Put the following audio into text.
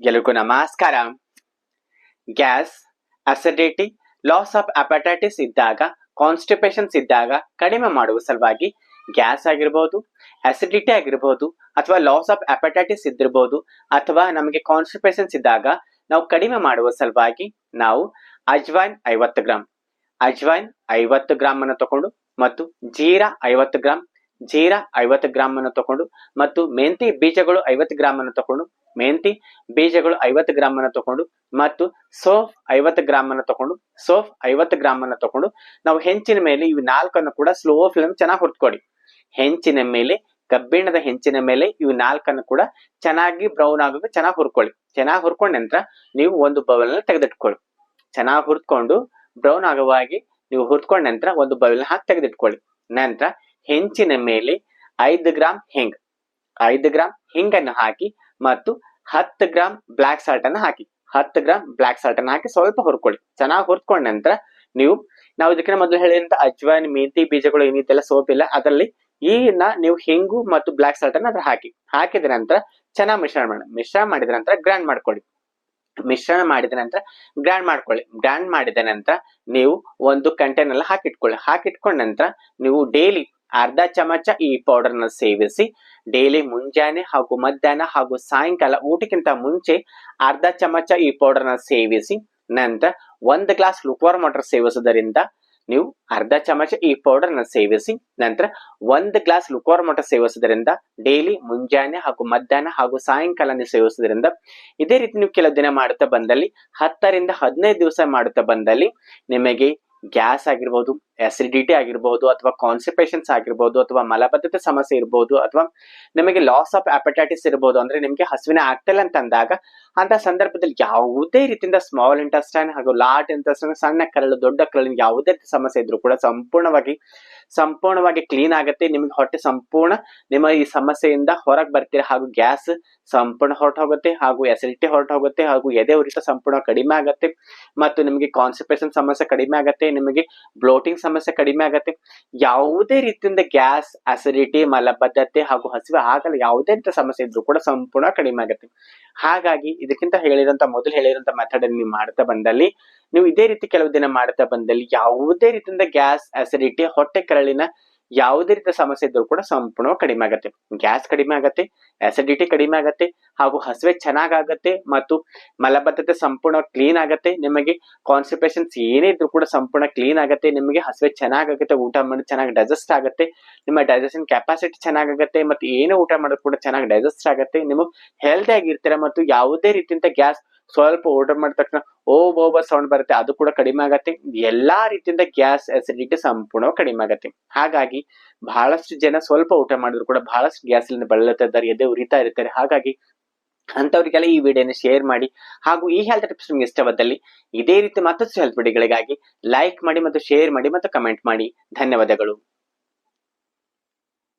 ಎಲ್ಲರಿಗೂ ನಮಸ್ಕಾರ gas acidity loss of appetites ಇದ್ದಾಗ ಕಾನ್ಸ್ಟಿಪೇಷನ್ಸ್ ಇದ್ದಾಗ, ಕಡಿಮೆ ಮಾಡುವ ಸಲುವಾಗಿ ಗ್ಯಾಸ್ ಆಗಿರ್ಬೋದು ಅಸಿಡಿಟಿ ಆಗಿರ್ಬೋದು, ಅಥವಾ ಲಾಸ್ ಆಫ್ ಅಪಟೈಟಿಸ್ ಇದ್ದಿರ್ಬೋದು, ಅಥವಾ ನಮಗೆ ಕಾನ್ಸ್ಟಿಪೇಷನ್ಸ್ ಇದ್ದಾಗ ನಾವು ಕಡಿಮೆ ಮಾಡುವ ಸಲುವಾಗಿ ನಾವು ಅಜ್ವೈನ್ ಐವತ್ತು ಗ್ರಾಮ್ ಅಜ್ವೈನ್ ಐವತ್ತು ಗ್ರಾಮ್ ಅನ್ನು ತಕೊಂಡು ಮತ್ತು ಜೀರಾ ಐವತ್ತು ಗ್ರಾಮ್ ಜೀರಾ ಐವತ್ತು ಗ್ರಾಮ್ ಅನ್ನು ತಕೊಂಡು ಮತ್ತು ಮೆಂತಿ ಬೀಜಗಳು ಐವತ್ತು ಗ್ರಾಮ್ ಅನ್ನು ತಕೊಂಡು ಮೆಂತಿ ಬೀಜಗಳು ಐವತ್ತು ಗ್ರಾಮ್ ಅನ್ನು ತಕೊಂಡು ಮತ್ತು ಸೋಫ್ ಐವತ್ತು ಗ್ರಾಮ್ ಅನ್ನು ತಕೊಂಡು ಸೋಫ್ ಐವತ್ತು ಗ್ರಾಮ್ ಅನ್ನು ತಗೊಂಡು ನಾವು ಹೆಂಚಿನ ಮೇಲೆ ಇವು ನಾಲ್ಕನ್ನು ಕೂಡ ಸ್ಲೋ ಫ್ಲೇಮ್ ಚೆನ್ನಾಗಿ ಹುರ್ಕೊಡಿ ಹೆಂಚಿನ ಮೇಲೆ, ಕಬ್ಬಿಣದ ಹೆಂಚಿನ ಮೇಲೆ ಇವು ನಾಲ್ಕನ್ನು ಕೂಡ ಚೆನ್ನಾಗಿ ಬ್ರೌನ್ ಆಗೋಕೆ ಚೆನ್ನಾಗಿ ಹುರ್ಕೊಳ್ಳಿ. ಚೆನ್ನಾಗಿ ಹುರ್ಕೊಂಡ ನಂತರ ನೀವು ಒಂದು ಬೌಲ್ ತೆಗೆದಿಟ್ಕೊಳ್ಳಿ. ಚೆನ್ನಾಗಿ ಹುರ್ಕೊಂಡು ಬ್ರೌನ್ ಆಗುವಾಗಿ ನೀವು ಹುರ್ಕೊಂಡ ನಂತರ ಒಂದು ಬೌಲ್ ಹಾಕಿ ತೆಗೆದಿಟ್ಕೊಳ್ಳಿ. ನಂತರ ಹೆಂಚಿನ ಮೇಲೆ ಐದು ಗ್ರಾಂ ಹಿಂಗ್. ಐದು ಗ್ರಾಮ್ ಹಿಂಗನ್ನು ಹಾಕಿ ಮತ್ತು ಹತ್ತು ಗ್ರಾಂ ಬ್ಲಾಕ್ ಸಾಲ್ಟ್ ಅನ್ನು ಹಾಕಿ. ಹತ್ತು ಗ್ರಾಮ್ ಬ್ಲಾಕ್ ಸಾಲ್ಟ್ ಅನ್ನು ಹಾಕಿ ಸ್ವಲ್ಪ ಹುರ್ಕೊಳ್ಳಿ. ಚೆನ್ನಾಗಿ ಹುರ್ಕೊಂಡ ನಂತರ ನೀವು, ನಾವು ಇದಕ್ಕಿಂತ ಮೊದಲು ಹೇಳಿದಂತ ಅಜ್ವಾನ್, ಮೆಂತಿ, ಬೀಜಗಳು ಏನಿದೆಲ್ಲ ಸೋಪ್ ಇಲ್ಲ ಅದರಲ್ಲಿ ಈನ ನೀವು ಹಿಂಗು ಮತ್ತು ಬ್ಲಾಕ್ ಸಾಲ್ಟ್ ಅನ್ನ ಅದ್ರ ಹಾಕಿ. ಹಾಕಿದ ನಂತರ ಚೆನ್ನಾಗಿ ಮಿಶ್ರಣ ಮಾಡಿ ಮಿಶ್ರಣ ಮಾಡಿದ ನಂತರ ಗ್ರೈಂಡ್ ಮಾಡ್ಕೊಳ್ಳಿ. ಮಿಶ್ರಣ ಮಾಡಿದ ನಂತರ ಗ್ರೈಂಡ್ ಮಾಡ್ಕೊಳ್ಳಿ. ಗ್ರೈಂಡ್ ಮಾಡಿದ ನಂತರ ನೀವು ಒಂದು ಕಂಟೈನರ್ ಹಾಕಿಟ್ಕೊಳ್ಳಿ. ಹಾಕಿಟ್ಕೊಂಡ ನಂತರ ನೀವು ಡೈಲಿ ಅರ್ಧ ಚಮಚ ಈ ಪೌಡರ್ನ ಸೇವಿಸಿ ಡೈಲಿ ಮುಂಜಾನೆ ಹಾಗೂ ಮಧ್ಯಾಹ್ನ ಹಾಗೂ ಸಾಯಂಕಾಲ ಊಟಕ್ಕಿಂತ ಮುಂಚೆ ಅರ್ಧ ಚಮಚ ಈ ಪೌಡರ್ನ ಸೇವಿಸಿ, ನಂತರ ಒಂದು ಗ್ಲಾಸ್ ಲುಕ್ವಾರ್ ವಾಟರ್ ಸೇವಿಸುವುದರಿಂದ ನೀವು ಅರ್ಧ ಚಮಚ ಈ ಪೌಡರ್ನ ಸೇವಿಸಿ, ನಂತರ ಒಂದು ಗ್ಲಾಸ್ ಲುಕ್ವಾರ್ ವಾಟರ್ ಸೇವಿಸುವುದರಿಂದ ಡೈಲಿ ಮುಂಜಾನೆ ಹಾಗೂ ಮಧ್ಯಾಹ್ನ ಹಾಗೂ ಸಾಯಂಕಾಲ ನೀವು ಸೇವಿಸುವುದರಿಂದ ಇದೇ ರೀತಿ ನೀವು ಕೆಲವು ದಿನ ಮಾಡುತ್ತಾ ಬಂದಲ್ಲಿ, ಹತ್ತರಿಂದ ಹದಿನೈದು ದಿವಸ ಮಾಡುತ್ತಾ ಬಂದಲ್ಲಿ ನಿಮಗೆ ಗ್ಯಾಸ್ ಆಗಿರ್ಬೋದು ಅಸಿಡಿಟಿ ಆಗಿರ್ಬೋದು, ಅಥವಾ ಕಾನ್ಸಿಪೇಷನ್ಸ್ ಆಗಿರ್ಬೋದು, ಅಥವಾ ಮಲಬದ್ಧತೆ ಸಮಸ್ಯೆ ಇರ್ಬೋದು, ಅಥವಾ ನಿಮಗೆ ಲಾಸ್ ಆಫ್ ಅಪಟೈಟಿಸ್ ಇರ್ಬೋದು, ಅಂದ್ರೆ ನಿಮಗೆ ಹಸುವಿನ ಆಗ್ತಿಲ್ಲ ಅಂತ ಅಂದಾಗ, ಅಂತ ಸಂದರ್ಭದಲ್ಲಿ ಯಾವುದೇ ರೀತಿಯಿಂದ ಸ್ಮಾಲ್ ಇಂಟೆಸ್ಟೈನ್ ಹಾಗೂ ಲಾರ್ಜ್ ಇಂಟೆಸ್ಟೈನ್ ಸಣ್ಣ ಕರಳು, ದೊಡ್ಡ ಕರಳಿನ ಯಾವುದೇ ಸಮಸ್ಯೆ ಇದ್ರೂ ಕೂಡ ಸಂಪೂರ್ಣವಾಗಿ ಸಂಪೂರ್ಣವಾಗಿ ಕ್ಲೀನ್ ಆಗುತ್ತೆ, ನಿಮ್ಗೆ ಹೊಟ್ಟೆ ಸಂಪೂರ್ಣ ನಿಮ್ಮ ಈ ಸಮಸ್ಯೆಯಿಂದ ಹೊರಗೆ ಬರ್ತೀರಾ. ಹಾಗೂ ಗ್ಯಾಸ್ ಸಂಪೂರ್ಣ ಹೊರಟು ಹೋಗುತ್ತೆ ಹಾಗೂ ಎಸಿಡಿಟಿ ಹೊರಟು ಹೋಗುತ್ತೆ ಹಾಗೂ ಎದೆ ಉರಿತ ಸಂಪೂರ್ಣ ಕಡಿಮೆ ಆಗುತ್ತೆ. ಮತ್ತು ನಿಮಗೆ ಕಾನ್ಸಂಟ್ರೇಷನ್ ಸಮಸ್ಯೆ ಕಡಿಮೆ ಆಗುತ್ತೆ, ನಿಮಗೆ ಬ್ಲೋಟಿಂಗ್ ಸಮಸ್ಯೆ ಕಡಿಮೆ ಆಗುತ್ತೆ. ಯಾವುದೇ ರೀತಿಯಿಂದ ಗ್ಯಾಸ್ ಅಸಿಡಿಟಿ ಮಲಬದ್ಧತೆ ಹಾಗೂ ಹಸಿವೆ ಆಗಲ್ಲ, ಯಾವುದೇ ರೀತಿಯ ಸಮಸ್ಯೆ ಇದ್ರೂ ಕೂಡ ಸಂಪೂರ್ಣ ಕಡಿಮೆ ಆಗುತ್ತೆ. ಹಾಗಾಗಿ ಇದಕ್ಕಿಂತ ಹೇಳಿದಂತ ಮೊದಲು ಹೇಳಿದಂತ ಮೆಥಡ್ ನೀವು ಮಾಡ್ತಾ ಬಂದಲ್ಲಿ ನೀವು ಇದೇ ರೀತಿ ಕೆಲವು ದಿನ ಮಾಡ್ತಾ ಬಂದಲ್ಲಿ ಯಾವುದೇ ರೀತಿಯಿಂದ ಗ್ಯಾಸ್ ಅಸಿಡಿಟಿ ಹೊಟ್ಟೆ ಕರಳಿನ ಯಾವುದೇ ರೀತಿಯ ಸಮಸ್ಯೆ ಇದ್ರೂ ಕೂಡ ಸಂಪೂರ್ಣ ಕಡಿಮೆ ಆಗತ್ತೆ. ಗ್ಯಾಸ್ ಕಡಿಮೆ ಆಗತ್ತೆ ಅಸಿಡಿಟಿ ಕಡಿಮೆ ಆಗತ್ತೆ, ಹಾಗೂ ಹಸುವೆ ಚೆನ್ನಾಗಾಗತ್ತೆ ಮತ್ತು ಮಲಬದ್ಧತೆ ಸಂಪೂರ್ಣ ಕ್ಲೀನ್ ಆಗುತ್ತೆ. ನಿಮಗೆ ಕಾನ್ಸ್ಟಿಪೇಷನ್ಸ್ ಏನೇ ಇದ್ರೂ ಕೂಡ ಸಂಪೂರ್ಣ ಕ್ಲೀನ್ ಆಗುತ್ತೆ. ನಿಮಗೆ ಹಸುವೆ ಚೆನ್ನಾಗಾಗುತ್ತೆ, ಊಟ ಮಾಡಿ ಚೆನ್ನಾಗಿ ಡೈಜೆಸ್ಟ್ ಆಗುತ್ತೆ. ನಿಮ್ಮ ಡೈಜೆಷನ್ ಕೆಪಾಸಿಟಿ ಚೆನ್ನಾಗಾಗುತ್ತೆ ಮತ್ತು ಏನೇ ಊಟ ಮಾಡೋದು ಕೂಡ ಚೆನ್ನಾಗಿ ಡೈಜೆಸ್ಟ್ ಆಗುತ್ತೆ. ನೀವು ಹೆಲ್ದಿ ಆಗಿರ್ತೀರ ಮತ್ತು ಯಾವುದೇ ರೀತಿಯಿಂದ ಗ್ಯಾಸ್ ಸ್ವಲ್ಪ ಊಟ ಮಾಡಿದ ತಕ್ಷಣ, ಓ ಬೋಬ ಸೌಂಡ್ ಬರುತ್ತೆ, ಅದು ಕೂಡ ಕಡಿಮೆ ಆಗತ್ತೆ. ಎಲ್ಲಾ ರೀತಿಯಿಂದ ಗ್ಯಾಸ್ ಅಸಿಡಿಟಿ ಸಂಪೂರ್ಣ ಕಡಿಮೆ ಆಗತ್ತೆ. ಹಾಗಾಗಿ ಬಹಳಷ್ಟು ಜನ ಸ್ವಲ್ಪ ಊಟ ಮಾಡಿದ್ರು ಕೂಡ ಬಹಳಷ್ಟು ಗ್ಯಾಸ್ ಬಳಲುತ್ತಾ ಇದ್ದಾರೆ, ಎದೆ ಉರಿತಾ ಇರ್ತಾರೆ. ಹಾಗಾಗಿ ಅಂತವರಿಗೆಲ್ಲ ಈ ವಿಡಿಯೋನ ಶೇರ್ ಮಾಡಿ. ಹಾಗೂ ಈ ಹೆಲ್ತ್ ಟಿಪ್ಸ್ ನಿಮ್ಗೆ ಇಷ್ಟವಾದಲ್ಲಿ ಇದೇ ರೀತಿ ಮತ್ತಷ್ಟು ಹೆಲ್ತ್ ವಿಡಿಯೋಗಳಿಗಾಗಿ ಲೈಕ್ ಮಾಡಿ ಮತ್ತು ಶೇರ್ ಮಾಡಿ ಮತ್ತು ಕಮೆಂಟ್ ಮಾಡಿ. ಧನ್ಯವಾದಗಳು.